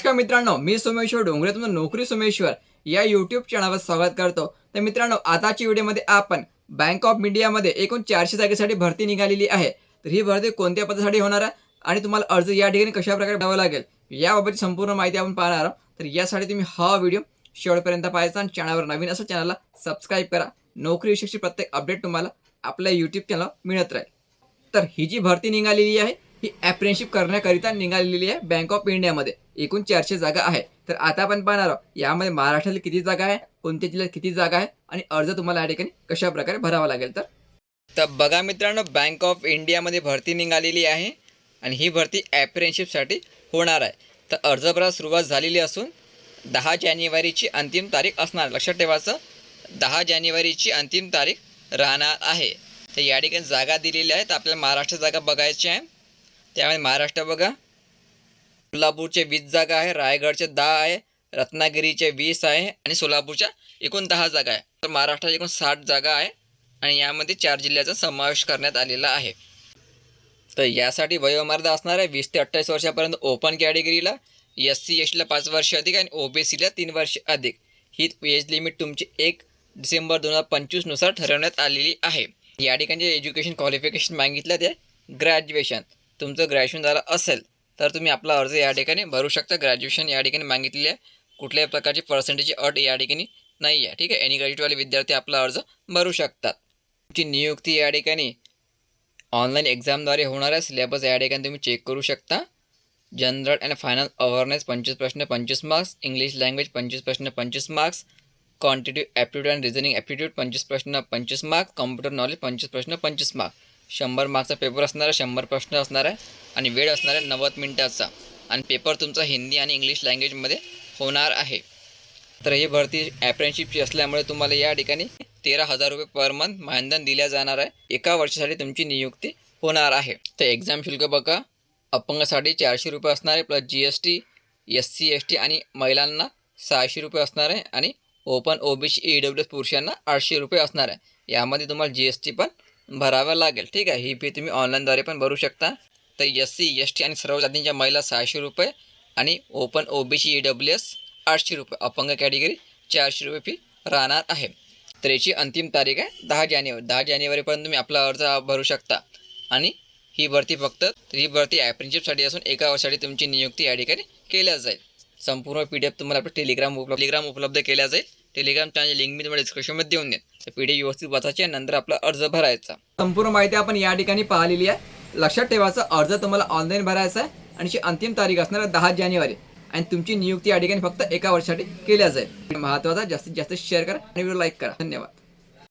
नमस्कार मित्रांनो मी सोमेश्वर डोंगरे तुमचं नोकरी सोमेश्वर या यूट्यूब चॅनलवर स्वागत करतो. तर मित्रांनो आताच्या व्हिडिओमध्ये आपण बँक ऑफ इंडियामध्ये एकूण चारशे जागेसाठी भरती निघालेली आहे. तर ही भरती कोणत्या पदासाठी होणार आहे आणि तुम्हाला अर्ज या ठिकाणी कशाप्रकारे द्यावा लागेल याबाबतची संपूर्ण माहिती आपण पाहणार आहोत. तर यासाठी तुम्ही हा व्हिडिओ शेवटपर्यंत पाहायचा आणि चॅनलवर नवीन असं चॅनलला सबस्क्राईब करा. नोकरी विषयीची प्रत्येक अपडेट तुम्हाला आपल्या यूट्यूब चॅनलवर मिळत राहील. तर ही जी भरती निघालेली आहे ही ॲप्रेनशिप करण्याकरिता निघालेली आहे बँक ऑफ इंडियामध्ये एकूण चारशे जागा आहे तर आता आपण पाहणार आहोत यामध्ये महाराष्ट्रातील किती जागा आहे कोणत्या जिल्ह्यात किती जागा आहे आणि अर्ज तुम्हाला या ठिकाणी कशा प्रकारे भरावा लागेल तर? तर बघा मित्रांनो बँक ऑफ इंडियामध्ये भरती निघालेली आहे आणि ही भरती ॲप्रेनशिपसाठी होणार आहे. तर अर्ज भरायला सुरुवात झालेली असून दहा जानेवारीची अंतिम तारीख असणार. लक्षात ठेवायचं दहा जानेवारीची अंतिम तारीख राहणार आहे. तर या ठिकाणी जागा दिलेल्या आहेत. आपल्याला महाराष्ट्र जागा बघायची आहे. त्यामुळे महाराष्ट्र बघा. कोल्हापूरचे वीस जागा आहे रायगडचे दहा आहे रत्नागिरीचे वीस आहे आणि सोलापूरच्या एकूण दहा जागा आहे. तर महाराष्ट्रात एकूण साठ जागा आहे आणि यामध्ये चार जिल्ह्याचा समावेश करण्यात आलेला आहे. तर यासाठी वयोमर्यादा असणार आहे वीस ते अठ्ठावीस वर्षापर्यंत ओपन कॅटेगरीला एस सी एस टीला पाच वर्ष अधिक आणि ओ बी सीला तीन वर्ष अधिक. ही एज लिमिट तुमची एक डिसेंबर दोन हजार पंचवीसनुसार ठरवण्यात आलेली आहे. या ठिकाणी जे एज्युकेशन क्वालिफिकेशन मागितलं ते ग्रॅज्युएशन तुमचं ग्रॅज्युएशन झालं असेल तर तुम्ही आपला अर्ज या ठिकाणी भरू शकता. ग्रॅज्युएशन या ठिकाणी मागितलेली आहे. कुठल्याही प्रकारची पर्सेंटेजची अट या ठिकाणी नाही आहे ठीक आहे? एनी ग्रॅज्युएटवाले विद्यार्थी आपला अर्ज भरू शकतात. तुमची नियुक्ती या ठिकाणी ऑनलाईन एक्झामद्वारे होणाऱ्या सिलेबस या ठिकाणी तुम्ही चेक करू शकता. जनरल अँड फायनल अवेअरनेस पंचवीस प्रश्न पंचवीस मार्क्स इंग्लिश लँग्वेज पंचवीस प्रश्न पंचवीस marks quantitative aptitude and reasoning aptitude पंचवीस प्रश्न पंचवीस मार्क्स कॉम्प्युटर नॉलेज पंचवीस प्रश्न पंचवीस मार्क्स शंभर मार्क्सचा पेपर असणार आहे शंभर प्रश्न असणार आहे आणि वेळ असणार आहे नव्वद मिनटाचा. आणि पेपर तुमचा हिंदी आणि इंग्लिश लँग्वेजमध्ये होणार आहे. तर ही भरती ॲप्रेनशिपची असल्यामुळे तुम्हाला या ठिकाणी तेरा हजार रुपये पर मंथ मानधन दिल्या जाणार आहे. एका वर्षासाठी तुमची नियुक्ती होणार आहे. तर एक्झाम शुल्क बघा. अपंगासाठी चारशे रुपये असणार आहे plus G S T S C S T आणि महिलांना सहाशे रुपये असणार आहे आणि open O B C E W S पुरुषांना आठशे रुपये असणार आहे. यामध्ये तुम्हाला जी एस टी पण भरावं लागेल. ठीक आहे. ही फी तुम्ही ऑनलाईनद्वारे पण भरू शकता. तर एस सी एस टी आणि सर्व जातींच्या महिला सहाशे रुपये आणि open O B C E W S आठशे रुपये. अपंग कॅटेगरी चारशे रुपये फी राहणार आहे. तर याची अंतिम तारीख आहे दहा जानेवारी. दहा जानेवारीपर्यंत तुम्ही आपला अर्ज भरू शकता. आणि ही भरती फक्त ही भरती ॲप्रेंशिपसाठी असून एका वर्षासाठी तुमची नियुक्ती या ठिकाणी केल्या जाईल. संपूर्ण पी डी एफ तुम्हाला आपलं टेलिग्राम उपलब्ध टेलिग्राम उपलब्ध केल्या जाईल. टेलिग्राम चॅनल लिंक मी तुम्हाला डिस्क्रिप्शनमध्ये देऊन देईन. पी डी एफ व्यवस्थित वाचायची नंतर आपला अर्ज भरायचा. संपूर्ण माहिती आपण या ठिकाणी पाहिलेली आहे. लक्षात ठेवायचा अर्ज तुम्हाला ऑनलाईन भरायचा आहे आणि ची अंतिम तारीख असणार आहे दहा जानेवारी. आणि तुमची नियुक्ती या ठिकाणी फक्त एका वर्षासाठी केल्या जाईल महत्त्वाचा जास्तीत जास्त शेअर करा आणि व्हिडिओ लाईक करा. धन्यवाद.